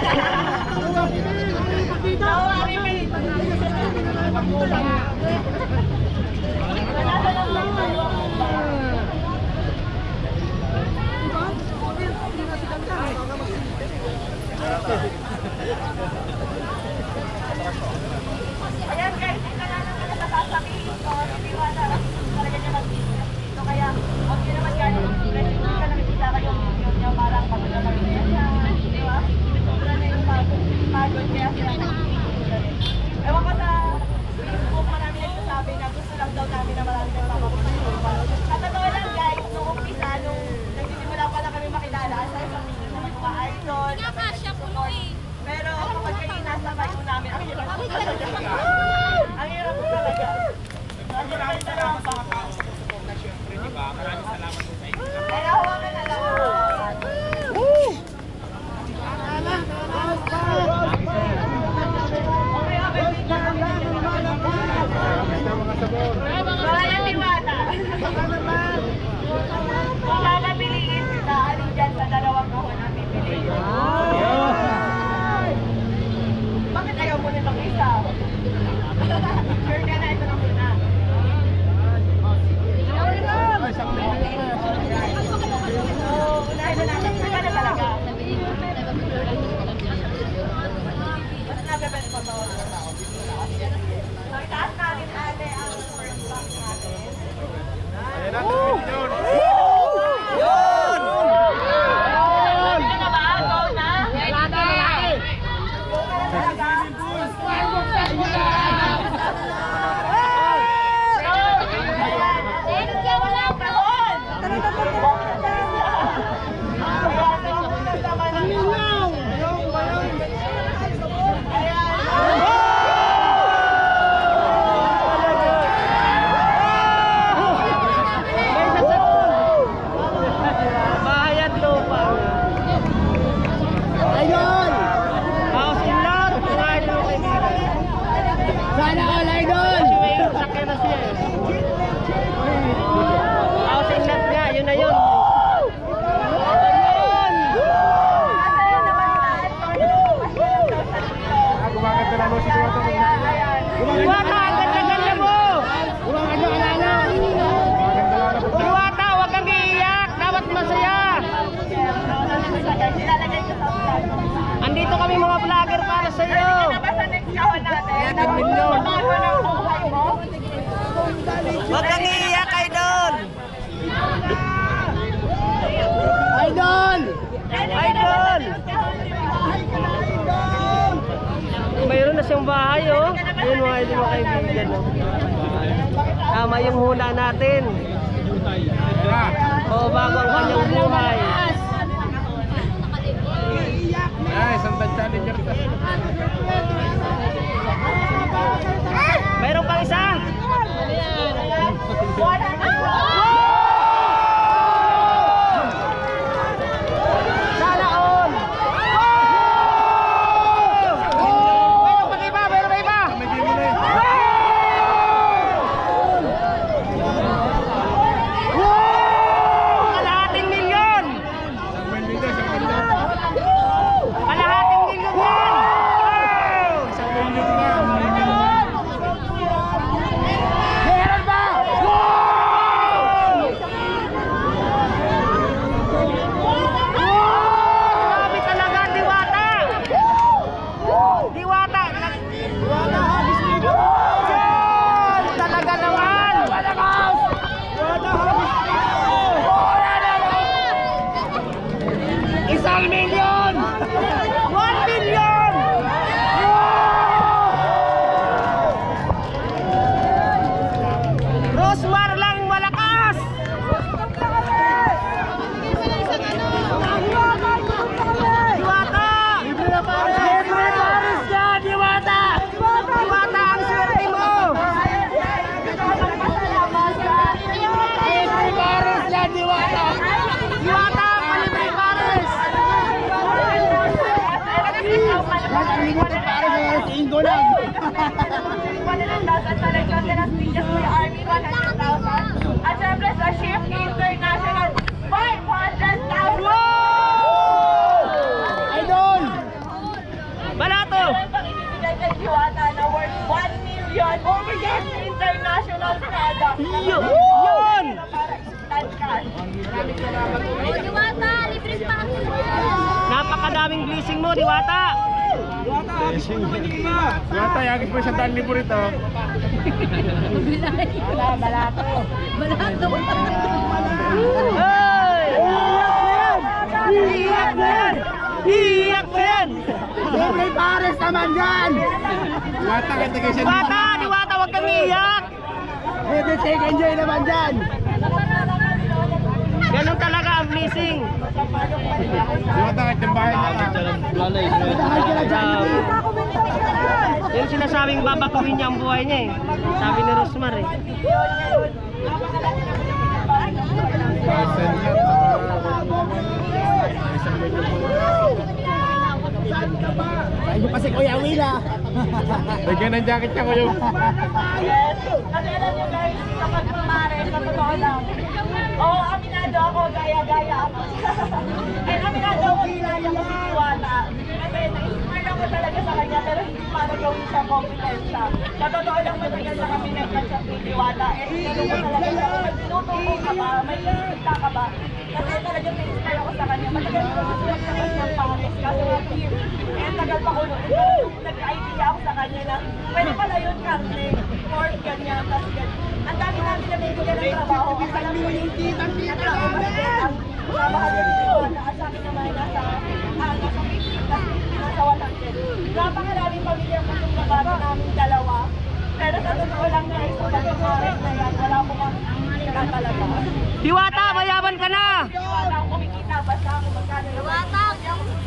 Ha ha ha! namin. Ang hirap po talaga. Ang hirap po talaga. Maraming salamat sa mga ba? Maraming salamat po sa inyo. Kaya hawakan na lang. Woo! Okay, okay, okay. mo si Duwata mo. Duwata, ang ganda-ganda mo! Ang ganda-ganda mo! Kang iiyak! Dapat masaya! Andito kami mga vlogger para sa iyo! Huwag bahay, oh. Yun mga hindi mga kaibigan, oh. Tama yung hula natin. Oo, oh, bagong kanyang buhay. Ay, isang tansyanin dyan. Meron pang isa? Wala na. Mas lingwan na para sa mas linggo lang. Lingwan na lang at talagang na ng videos ni At syempre sa International 500,000! Idol! Balato! Meron pang ibibigay kay na worth 1 million. Oh my God! International product. Yun! Yun! Para instant Napakadaming blessing mo, Diwata! Yata, yagis mo isang libo rito. Hey! Iyak na yan! Iyak na yan! Siyempre pares naman dyan! Yata, kita kayo siya. Diwata, Diwata, huwag kang iyak! Pwede take enjoy naman dyan! Ganun talaga ang blessing. Kahit yung bahay niya! Yung sinasabing babakuhin niya ang buhay niya eh. Sabi ni Rosmar eh. Inyo pa si Kuya Willa! Lagyan ng jacket niya ko yung... Yes. Kasi alam niyo guys, kapag pumare, sa totoo lang, oo, aminado ako, gaya-gaya ako. And aminado ako, ginaya ko si Tiwata. Kasi na-inspire ako talaga sa kanya, pero hindi para gawin siya kompetensya. Sa totoo lang, matagal na kami nagkatsa si Tiwata. And tinanong ko talaga siya, kung tinutuko ka ba, may nakikita ka ba? Kasi talagang na-inspire ako sa kanya. Matagal ko gusto magkakas ng pares, kaso nga team. Eh, tagal pa ko noon. Nag-idea ako sa kanya na pwede pala yun karne, pork, ganyan, tapos ganyan. Ang dami namin na bibigyan ng trabaho. Ang ko yung kitang kita ang trabaho ni Tiwala at sa akin naman nasa ah, nasa 50 tapos nasa 100. Napakaraming pamilya ang gustong nabata namin dalawa. Pero sa totoo lang guys, kung nagkakaret na yan, wala po kami kita talaga. Diwata, mayaman ka na! Wala akong kumikita, basta ako magkano yung Wata!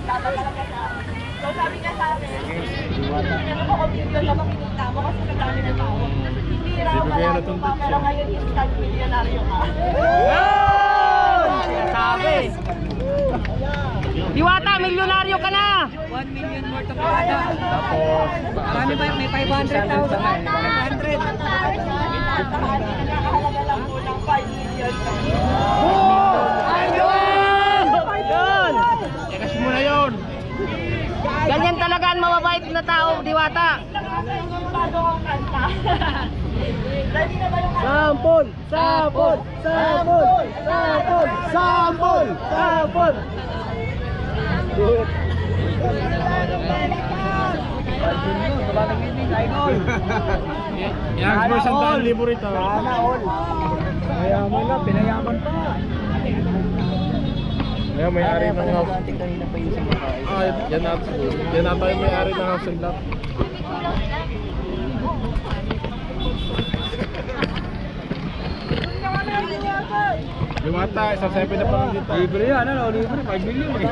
Tata talaga sa akin. So sabi niya sa akin, tinanong ko kung million lang ang kinita mo kasi sa dami ng tao. Malayo pa, natuntut pero siya. ngayon instant milyonaryo ka. Sabi. Diwata, milyonaryo ka na! Tapos... Marami ba? May 500,000. 500. Nakakahalaga lang po ng 5 million. Yun! Ikas mo na yun. Ganyan talaga ang mababait na tao, Diwata. Bago kong kanta. Na? Sampol! Sampol! Sampol! Sampol! Sampol! Sampol! Yagis mo isang daan libo rito. Sana all! Mayaman lang, pinayaman pa! Ayun, may-ari ng house. Ah, yan na. Yan na tayo may-ari ng house and lot. Lumata, isang seven na pa dito. Libre yan, ano? Libre, 5 million eh.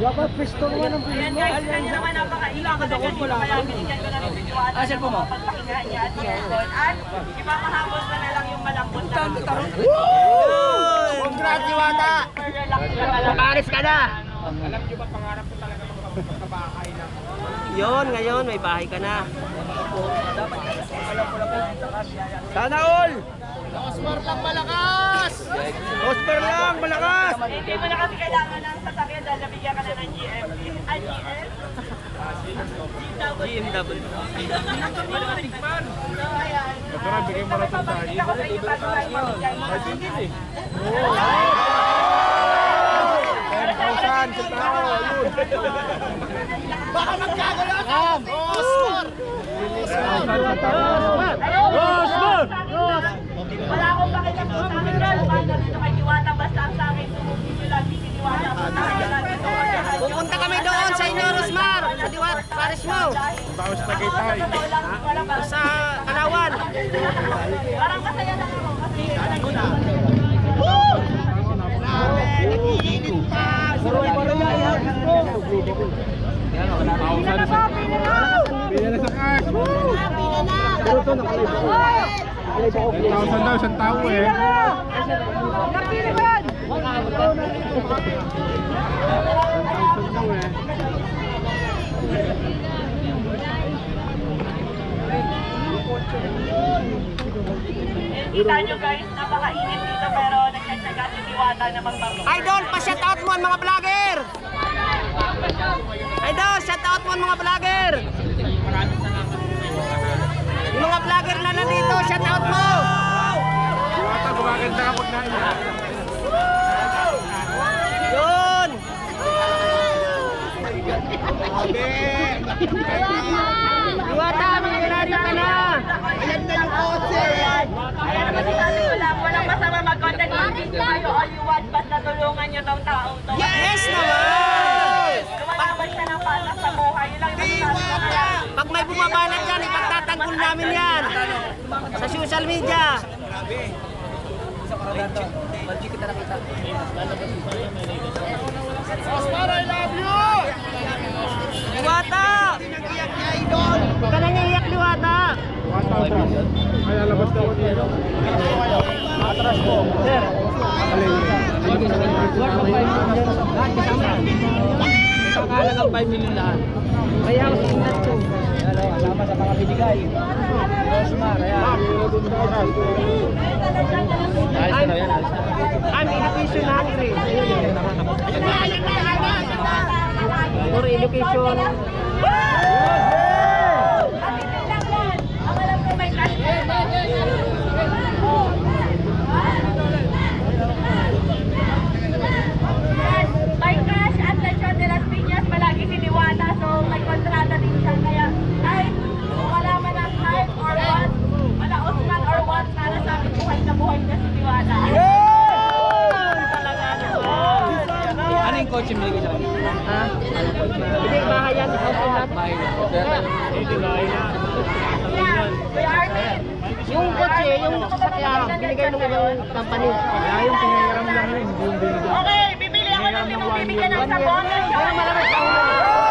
Dapat pwesto naman ang Ayan guys, kanya naman napakaingat ko talaga dito kaya binigyan ko na. Ah? Pagpakingahan niya at cellphone. At ipapahapos ko na lang yung malambot na Congrats, Diwata! Burger lang sila talaga. Paris ka na! Yun, ngayon may bahay ka na. Sana all! Osmar lang malakas! Osmar lang malakas! Hindi mo na kasi kailangan ng sasakyan dahil nabigyan ka na ng GM. Ah, GM? GMW. Na, bigay mo na ito tayo. Hindi ako sa inyo bago tayo mamigay. 10,000 sa tao, yun. Baka magkagulo ka! Osmar! Osmar! Wala akong pakita po sa akin na lumanda dito kay Diwata. Basta ang sa akin, tumugin nyo lagi si Diwata. Punta lagi ito kasi Pupunta kami doon sa inyo, Rosmar. Sa Diwat, Paris mo. Tapos Tagaytay. Sa Kalawan. Parang masaya lang ako kasi Thousand sa... Bigyan na sa cash. Pero ito nakalib ako. 10,000 daw, isang tao eh. 10,000 daw eh. Kita nyo guys, napakainit dito pero nagtsatsaga si Diwata na magbago. Idol, pa-shout out mo ang mga vlogger. Idol, shout out mo ang mga vlogger. Vlogger na nandito, shout out mo. Diwata, gumaganda ka pag naiyak. Yun. Diwata, milyonaryo ka na! Ayan na yung kotse! Ayan naman sabi ko lang, walang masama mag-content all you want, basta tulungan nyo tong to. Yes naman! Sa social media! Liwata! Huwag ka nang iiyak, Liwata! Ay, lalabas daw dito. Atras po. Sir. Kakalagang 5 million lahat. Kaya ako sa inat ko. Hello, kasama sa mga binigay. Rosmar, ayan. Ayos na yan, ayos na. I'm educationary. For education. Ang alam ko may cash May crush at Lechon de las Piñas, palagi si Diwata, so may kontrata din siya. Kaya kahit wala man ang hype or what, wala Osman or what, para sa akin buhay na buhay na si Diwata. Talaga naman. Ano yung kotse binigay sa kanya? Ha? Hindi, bahay yan. House and lot. Yan, Kuya Armin. Yung kotse, sasakyan, binigay ng ibang company. Kaya yung pinayaram lang yun, hindi yung binigay. Okay, bibili ako ng pinubibigyan ng sabon. Pero malaki sa